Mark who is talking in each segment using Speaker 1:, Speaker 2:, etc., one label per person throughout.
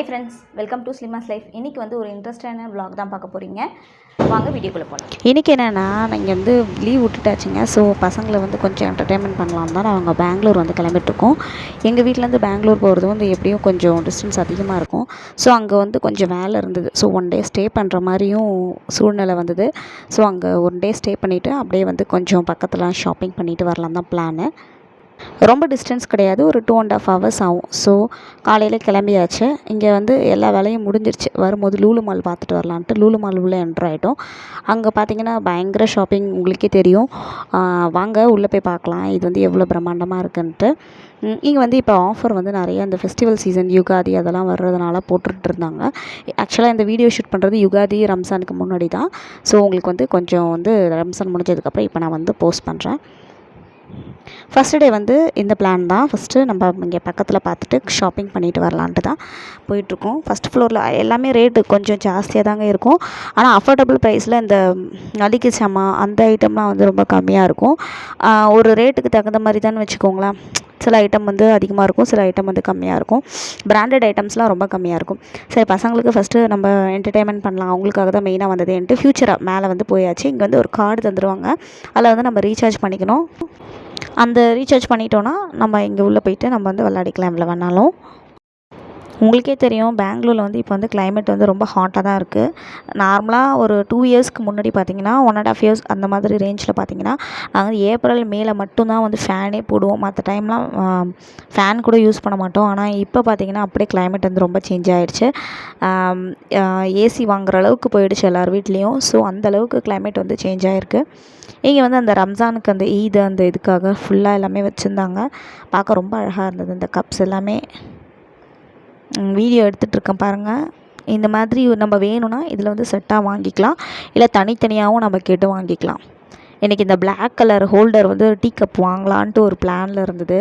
Speaker 1: Hi friends welcome to Slima's life இன்றைக்கி வந்து ஒரு இன்ட்ரெஸ்டான vlog தான் பார்க்க போகிறீங்க வாங்க வீடியோக்குள்ளே போகலாம்
Speaker 2: இன்றைக்கி என்னென்னா இங்கே வந்து லீவ் விட்டுட்டாச்சுங்க. ஸோ பசங்களை வந்து கொஞ்சம் என்டர்டைன்மெண்ட் பண்ணலாம் தான் நாங்கள் பெங்களூர் வந்து கிளம்பிட்டுருக்கோம். எங்கள் வீட்டிலேருந்து பெங்களூர் போகிறது வந்து எப்படியும் கொஞ்சம் டிஸ்டன்ஸ் அதிகமாக இருக்கும். ஸோ அங்கே வந்து கொஞ்சம் வேலை இருந்தது. ஸோ ஒன் டே ஸ்டே பண்ணுற மாதிரியும் சூழ்நிலை வந்தது. ஸோ அங்கே ஒன் டே ஸ்டே பண்ணிவிட்டு அப்படியே வந்து கொஞ்சம் பக்கத்தில் ஷாப்பிங் பண்ணிவிட்டு வரலாம் தான் பிளானு ரொம்ப டிஸ்டன்ஸ் கிடையாது. ஒரு டூ அண்ட் ஆஃப் ஹவர்ஸ் ஆகும். ஸோ காலையில் கிளம்பியாச்சு. இங்கே வந்து எல்லா வேலையும் முடிஞ்சிருச்சு. வரும்போது லூலு மால் பார்த்துட்டு வரலான்ட்டு லூலு மால் உள்ளே என்ட்ரு ஆகிட்டோம் அங்கே பார்த்தீங்கன்னா பயங்கர ஷாப்பிங் உங்களுக்கே தெரியும். வாங்க உள்ளே போய் பார்க்கலாம். இது வந்து எவ்வளோ பிரம்மாண்டமாக இருக்குன்ட்டு. இங்கே வந்து இப்போ ஆஃபர் வந்து நிறைய இந்த ஃபெஸ்டிவல் சீசன் யுகாதி அதெல்லாம் வர்றதுனால போட்டுட்டு இருந்தாங்க. ஆக்சுவலாக இந்த வீடியோ ஷூட் பண்ணுறது யுகாதி ரம்ஸானுக்கு முன்னாடி தான். ஸோ உங்களுக்கு வந்து கொஞ்சம் வந்து ரம்ஸான் முடிஞ்சதுக்கப்புறம் இப்போ நான் வந்து போஸ்ட் பண்ணுறேன் ஃபஸ்ட் டே வந்து இந்த பிளான் தான். ஃபஸ்ட்டு நம்ம இங்கே பக்கத்தில் பார்த்துட்டு ஷாப்பிங் பண்ணிட்டு வரலான்ட்டு தான் போயிட்டுருக்கோம். ஃபஸ்ட் ஃப்ளோரில் எல்லாமே ரேட்டு கொஞ்சம் ஜாஸ்தியாக தாங்க இருக்கும். ஆனால் அஃபோர்டபுள் ப்ரைஸில் இந்த நலிக்கு சாமான் அந்த ஐட்டம்லாம் வந்து ரொம்ப கம்மியாக இருக்கும். ஒரு ரேட்டுக்கு தகுந்த மாதிரி தான் வச்சுக்கோங்களேன். சில ஐட்டம் வந்து அதிகமாக இருக்கும் சில ஐட்டம் வந்து கம்மியாக இருக்கும். பிராண்டட் ஐட்டம்ஸ்லாம் ரொம்ப கம்மியாக இருக்கும். சரி பசங்களுக்கு ஃபஸ்ட்டு நம்ம என்டர்டெயின்மெண்ட் பண்ணலாம். அவங்களுக்காக தான் மெயினாக வந்ததுன்ட்டு ஃப்யூச்சராக மேலே வந்து போயாச்சு. இங்கே வந்து ஒரு கார்டு தந்துடுவாங்க அதில் வந்து நம்ம ரீசார்ஜ் பண்ணிக்கணும். அந்த ரீசார்ஜ் பண்ணிட்டோன்னா நம்ம இங்கே உள்ளே போயிட்டு நம்ம வந்து விளாடிக்கலாம் எவ்வளோ வேணாலும். உங்களுக்கே தெரியும் பெங்களூரில் வந்து இப்போ வந்து கிளைமேட் வந்து ரொம்ப ஹாட்டாக தான் இருக்குது நார்மலாக ஒரு டூ இயர்ஸ்க்கு முன்னாடி பார்த்தீங்கன்னா ஒன் அண்ட் ஆஃப் இயர்ஸ் அந்த மாதிரி ரேஞ்சில் பார்த்தீங்கன்னா நாங்கள் ஏப்ரல் மேல மட்டும்தான் வந்து ஃபேனே போடுவோம். மற்ற டைம்லாம் ஃபேன் கூட யூஸ் பண்ண மாட்டோம். ஆனால் இப்போ பார்த்தீங்கன்னா அப்படியே கிளைமேட் வந்து ரொம்ப சேஞ்ச் ஆகிடுச்சு ஏசி வாங்குற அளவுக்கு போயிடுச்சு எல்லார் வீட்லேயும். ஸோ அந்த அளவுக்கு வந்து சேஞ்ச் ஆகிருக்கு இங்கே வந்து அந்த ரம்ஜானுக்கு அந்த ஈத் அந்த இதுக்காக ஃபுல்லாக எல்லாமே வச்சுருந்தாங்க. பார்க்க ரொம்ப அழகாக இருந்தது. இந்த கப்ஸ் எல்லாமே. வீடியோ எடுத்துகிட்ருக்கேன் பாருங்கள் இந்த மாதிரி நம்ம வேணும்னா இதில் வந்து செட்டாக வாங்கிக்கலாம். இல்லை தனித்தனியாகவும் நம்ம கேட்டு வாங்கிக்கலாம். எனக்கு இந்த பிளாக் கலர் ஹோல்டர் வந்து டீ கப் வாங்கலான்ட்டு ஒரு பிளானில் இருந்தது.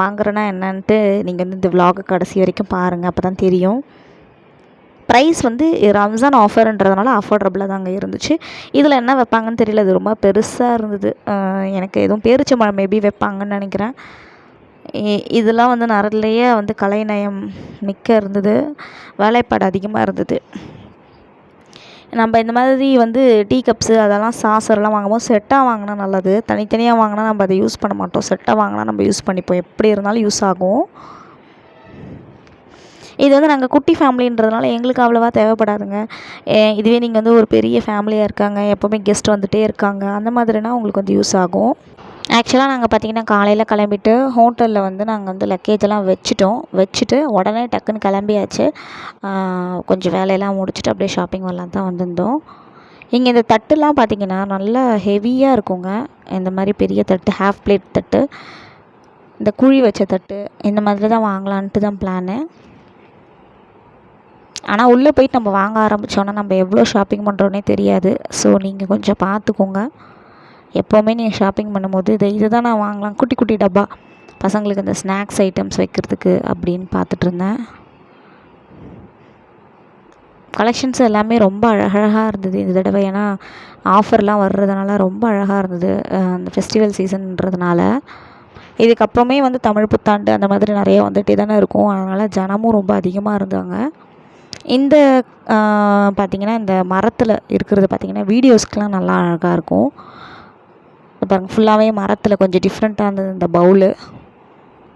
Speaker 2: வாங்குறேன்னா என்னன்ட்டு நீங்கள் வந்து இந்த விலாகை கடைசி வரைக்கும் பாருங்கள் அப்போ தான் தெரியும். ப்ரைஸ் வந்து ரம்ஜான் ஆஃபர்ன்றதுனால அஃபோர்டபுளாக தாங்க இருந்துச்சு. இதில் என்ன வைப்பாங்கன்னு தெரியல அது ரொம்ப பெருசாக இருந்தது. எனக்கு எதுவும் பேரிச்சம்பழம் மேபி வைப்பாங்கன்னு நினைக்கிறேன். இதெல்லாம் வந்து நிறைய வந்து கலைநயம் மிக்க இருந்தது. வேலைப்பாடு அதிகமாக இருந்தது. நம்ம இந்த மாதிரி வந்து டீ கப்ஸு அதெல்லாம் சாசர்லாம் வாங்கும்போது செட்டாக வாங்கினா நல்லது. தனித்தனியாக வாங்கினா நம்ம அதை யூஸ் பண்ண மாட்டோம். செட்டாக வாங்கினா நம்ம யூஸ் பண்ணிப்போம். எப்படி இருந்தாலும் யூஸ் ஆகும். இது வந்து நாங்கள் குட்டி ஃபேமிலின்றதுனால எங்களுக்கு அவ்வளோவா தேவைப்படாதுங்க. இதுவே நீங்கள் வந்து ஒரு பெரிய ஃபேமிலியாக இருக்காங்க. எப்போவுமே கெஸ்ட் வந்துகிட்டே இருக்காங்க. அந்த மாதிரினா உங்களுக்கு வந்து யூஸ் ஆகும். ஆக்சுவலாக நாங்கள் பார்த்தீங்கன்னா காலையில் கிளம்பிட்டு ஹோட்டலில் வந்து நாங்கள் வந்து லக்கேஜ் எல்லாம் வச்சுட்டோம். வச்சுட்டு உடனே டக்குன்னு கிளம்பியாச்சு. கொஞ்சம் வேலையெல்லாம் முடிச்சுட்டு அப்படியே ஷாப்பிங் வரலாம் தான் வந்திருந்தோம். இங்கே இந்த தட்டுலாம் பார்த்திங்கன்னா நல்லா ஹெவியாக இருக்குங்க. இந்த மாதிரி பெரிய தட்டு ஹாஃப் பிளேட் தட்டு இந்த குழி வச்ச தட்டு இந்த மாதிரி தான் வாங்கலான்ட்டு தான் பிளானு ஆனால் உள்ளே போயிட்டு நம்ம வாங்க ஆரம்பித்தோன்னா நம்ம எவ்வளோ ஷாப்பிங் பண்ணுறோன்னே தெரியாது. ஸோ நீங்கள் கொஞ்சம் பார்த்துக்கோங்க எப்போவுமே நீங்கள் ஷாப்பிங் பண்ணும்போது இதை இதை தான் நான் வாங்கலாம். குட்டி குட்டி டப்பா. பசங்களுக்கு இந்த ஸ்நாக்ஸ் ஐட்டம்ஸ் வைக்கிறதுக்கு அப்படின்னு பார்த்துட்டு இருந்தேன் கலெக்ஷன்ஸ் எல்லாமே ரொம்ப அழகழகாக இருந்தது இந்த தடவை. ஏன்னா ஆஃபர்லாம் வர்றதுனால ரொம்ப அழகாக இருந்தது அந்த ஃபெஸ்டிவல் சீசன்ன்றதுனால இதுக்கப்புறமே வந்து தமிழ் புத்தாண்டு அந்த மாதிரி நிறைய வந்துகிட்டே தானே இருக்கும். அதனால் ஜனமும் ரொம்ப அதிகமாக இருந்தாங்க. இந்த பார்த்திங்கன்னா இந்த மரத்தில் இருக்கிறது பார்த்தீங்கன்னா வீடியோஸ்க்கெலாம் நல்லா அழகாக இருக்கும். இது ஃபுல்லாகவே மரத்தில் கொஞ்சம் டிஃப்ரெண்ட்டாக இருந்தது இந்த பவுலு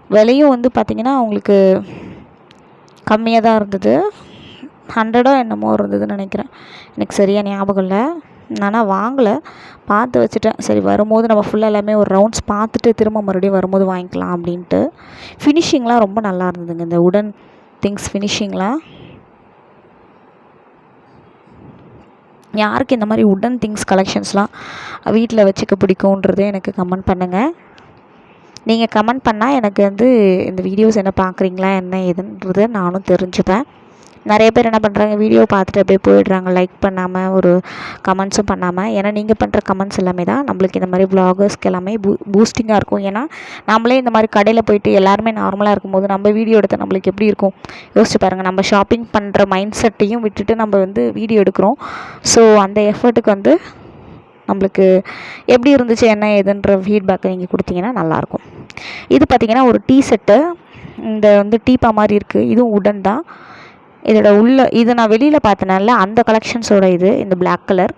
Speaker 2: விலையும் வந்து பார்த்திங்கன்னா அவங்களுக்கு கம்மியாக தான் இருந்தது. ஹண்ட்ரடோ என்னமோ இருந்ததுன்னு நினைக்கிறேன். எனக்கு சரியாக ஞாபகம் இல்லை. ஆனால் வாங்கலை. பார்த்து வச்சுட்டேன். சரி வரும்போது நம்ம ஃபுல்லாக எல்லாமே ஒரு ரவுண்ட்ஸ் பார்த்துட்டு திரும்ப மறுபடியும் வரும்போது வாங்கிக்கலாம் அப்படின்ட்டு. ஃபினிஷிங்லாம் ரொம்ப நல்லா இருந்ததுங்க. இந்த உடன் திங்ஸ் ஃபினிஷிங்லாம் யாருக்கு இந்த மாதிரி உடன் திங்ஸ் கலெக்ஷன்ஸ்லாம் வீட்டில் வச்சுக்க பிடிக்குன்றதே எனக்கு கமெண்ட் பண்ணுங்கள் நீங்கள் கமெண்ட் பண்ணால் எனக்கு வந்து இந்த வீடியோஸ் என்ன பார்க்குறீங்களா என்ன ஏதுன்றதை நானும் தெரிஞ்சுப்பேன். நிறைய பேர் என்ன பண்ணுறாங்க வீடியோ பார்த்துட்டு அப்படியே போயிடுறாங்க. லைக் பண்ணாமல் ஒரு கமெண்ட்ஸும் பண்ணாமல் ஏன்னா நீங்கள் பண்ணுற கமெண்ட்ஸ் எல்லாமே தான் நம்மளுக்கு இந்த மாதிரி vloggers-க்கு எல்லாமே பூ பூஸ்டிங்காக இருக்கும். ஏன்னா நம்மளே இந்த மாதிரி கடையில் போயிட்டு எல்லாருமே நார்மலாக இருக்கும்போது நம்ம வீடியோ எடுத்தால் நம்மளுக்கு எப்படி இருக்கும்? யோசிச்சு பாருங்கள் நம்ம ஷாப்பிங் பண்ணுற மைண்ட் செட்டையும் விட்டுட்டு நம்ம வந்து வீடியோ எடுக்கிறோம். ஸோ அந்த எஃபர்ட்டுக்கு வந்து நம்மளுக்கு எப்படி இருந்துச்சு என்ன ஏதுன்ற ஃபீட்பேக்கை நீங்கள் கொடுத்தீங்கன்னா நல்லாயிருக்கும் இது பார்த்திங்கன்னா ஒரு டீ செட்டு இந்த வந்து டீப்பா மாதிரி இருக்குது இதுவும் உடன் தான். இதோட உள்ள இது நான் வெளியில் பார்த்தனால அந்த கலெக்ஷன்ஸோட இது இந்த பிளாக் கலர்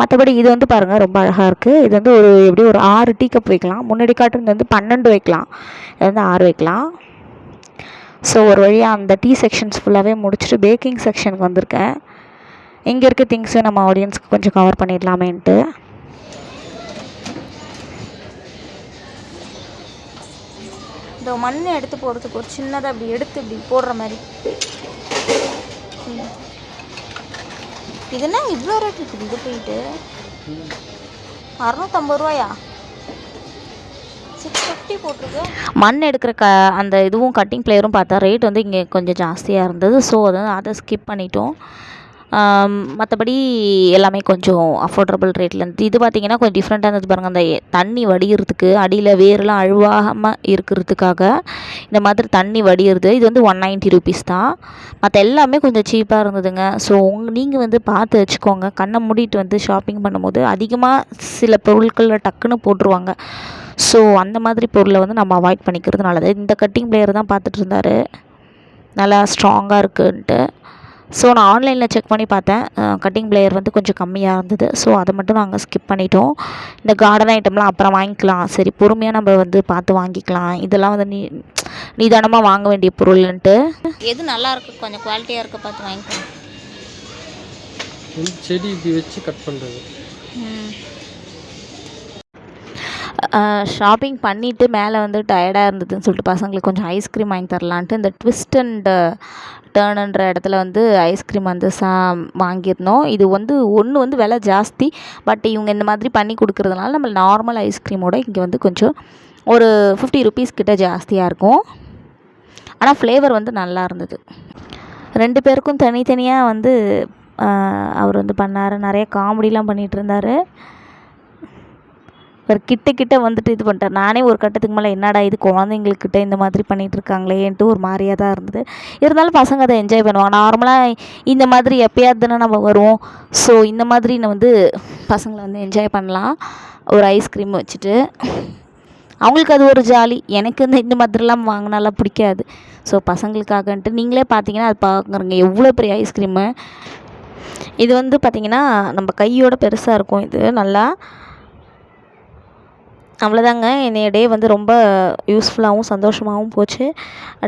Speaker 2: மற்றபடி இது வந்து பாருங்கள் ரொம்ப அழகாக இருக்குது இது வந்து ஒரு எப்படி ஒரு ஆறு டீ கப் வைக்கலாம். முன்னாடி காட்டுறது வந்து பன்னெண்டு வைக்கலாம். இது வந்து ஆறு வைக்கலாம். ஸோ ஒரு வழியாக அந்த டீ செக்ஷன்ஸ் ஃபுல்லாகவே முடிச்சுட்டு பேக்கிங் செக்ஷனுக்கு வந்திருக்கேன். இங்கே இருக்க திங்ஸும் நம்ம ஆடியன்ஸ்க்கு கொஞ்சம் கவர் பண்ணிடலாமேன்ட்டு.
Speaker 1: இந்த மண் எடுத்து போடுறதுக்கு ஒரு சின்னதாக அப்படி எடுத்து இப்படி போடுற மாதிரி. இது என்ன இவ்வளோ ரேட் இருக்குது? இது போயிட்டு. அறநூற்றம்பது ரூபாயா? சிக்ஸ் ஃபிஃப்டி போட்டிருக்கு.
Speaker 2: மண் எடுக்கிற க அந்த இதுவும் கட்டிங் பிளேயரும் பார்த்தா ரேட் வந்து இங்கே கொஞ்சம் ஜாஸ்தியாக இருந்தது. ஸோ அதை அதை ஸ்கிப் பண்ணிட்டோம். மற்றபடி எல்லாமே கொஞ்சம் அஃபோர்டபுள் ரேட்டில் இருந்தது. இது பார்த்திங்கன்னா கொஞ்சம் டிஃப்ரெண்ட்டாக இருந்தது பாருங்கள் அந்த தண்ணி வடிகிறதுக்கு அடியில் வேர்லாம் அழுவாமல் இருக்கிறதுக்காக இந்த மாதிரி தண்ணி வடிகிறது இது வந்து ஒன் நைன்ட்டி ருபீஸ் தான். மற்ற எல்லாமே கொஞ்சம் சீப்பாக இருந்ததுங்க. ஸோ உங் நீங்கள் வந்து பார்த்து வச்சுக்கோங்க. கண்ணை மூடிட்டு வந்து ஷாப்பிங் பண்ணும்போது அதிகமாக சில பொருட்களில் டக்குன்னு போட்டுருவாங்க. ஸோ அந்த மாதிரி பொருளை வந்து நம்ம அவாய்ட் பண்ணிக்கிறது நல்லது. இந்த கட்டிங் பிளேயர் தான் பார்த்துட்டு இருந்தார். நல்லா ஸ்ட்ராங்காக இருக்குன்ட்டு. ஸோ நான் ஆன்லைனில் செக் பண்ணி பார்த்தேன். கட்டிங் பிளேயர் வந்து கொஞ்சம் கம்மியாக இருந்தது. ஸோ அதை மட்டும் நாங்கள் ஸ்கிப் பண்ணிட்டோம். இந்த கார்டன் ஐட்டம்லாம் அப்புறம் வாங்கிக்கலாம். சரி பொறுமையாக நம்ம வந்து பார்த்து வாங்கிக்கலாம். இதெல்லாம் வந்து நீ நிதானமாக வாங்க வேண்டிய பொருள்ன்ட்டு.
Speaker 1: எது நல்லா இருக்கு? கொஞ்சம் குவாலிட்டியாக இருக்க பார்த்து வாங்கிக்கோங்க.
Speaker 3: வந்து செடி இப்படி வச்சு கட் பண்ணுறது
Speaker 2: ஷாப்பிங் பண்ணிவிட்டு மேலே வந்து டயர்டாக இருந்ததுன்னு சொல்லிட்டு பசங்களுக்கு கொஞ்சம் ஐஸ்கிரீம் வாங்கி தரலான்ட்டு இந்த ட்விஸ்ட் அண்ட் டேர்னுன்ற இடத்துல வந்து ஐஸ்கிரீம் வந்து சா வாங்கியிருந்தோம். இது வந்து ஒன்று வந்து விலை ஜாஸ்தி. பட் இவங்க இந்த மாதிரி பண்ணி கொடுக்குறதுனால நம்ம நார்மல் ஐஸ்கிரீமோட இங்கே வந்து கொஞ்சம் ஒரு ஃபிஃப்டி ருபீஸ் கிட்ட ஜாஸ்தியாக இருக்கும். ஆனால் ஃப்ளேவர் வந்து நல்லா இருந்தது. ரெண்டு பேருக்கும் தனித்தனியாக வந்து அவர் வந்து பண்ணார். நிறைய காமெடிலாம் பண்ணிகிட்டு இருந்தார். இவர் கிட்ட கிட்ட வந்துட்டு இது பண்ணிட்டார். நானே ஒரு கட்டத்துக்கு மேலே என்னடா இது குழந்தைங்கக்கிட்ட இந்த மாதிரி பண்ணிகிட்டு இருக்காங்களேன்ட்டு ஒரு மாதிரியாக தான் இருந்தது. இருந்தாலும் பசங்க அதை என்ஜாய் பண்ணுவாங்க. நார்மலாக இந்த மாதிரி எப்பயாவது தானே நம்ம வருவோம். ஸோ இந்த மாதிரி நான் வந்து பசங்களை வந்து என்ஜாய் பண்ணலாம். ஒரு ஐஸ்கிரீம் வச்சுட்டு. அவங்களுக்கு அது ஒரு ஜாலி. எனக்கு இந்த இந்த மாதிரிலாம் வாங்கினாலாம் பிடிக்காது. ஸோ பசங்களுக்காகன்ட்டு நீங்களே பார்த்தீங்கன்னா அது பார்க்குறங்க எவ்வளோ பெரிய ஐஸ்கிரீமு இது வந்து பார்த்திங்கன்னா நம்ம கையோட பெருசாக இருக்கும் இது. நல்லா அவ்வளோதாங்க என்னைய டே வந்து ரொம்ப யூஸ்ஃபுல்லாகவும் சந்தோஷமாகவும் போச்சு.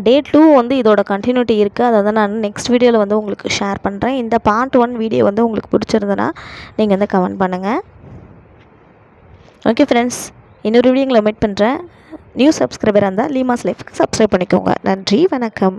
Speaker 2: டே டூ வந்து இதோட கண்டினியூட்டி இருக்குது அதை வந்து நான் நெக்ஸ்ட் வீடியோவில் வந்து உங்களுக்கு ஷேர் பண்ணுறேன் இந்த பார்ட் ஒன் வீடியோ வந்து உங்களுக்கு பிடிச்சிருந்ததுன்னா நீங்கள் வந்து கமெண்ட் பண்ணுங்கள் ஓகே ஃப்ரெண்ட்ஸ் இன்னொரு வீடியோங்களை மீட் பண்ணுறேன் நியூ சப்ஸ்கிரைபராக இருந்தால் லீமாஸ் லைஃப்க்கு சப்ஸ்கிரைப் பண்ணிக்கோங்க. நன்றி வணக்கம்.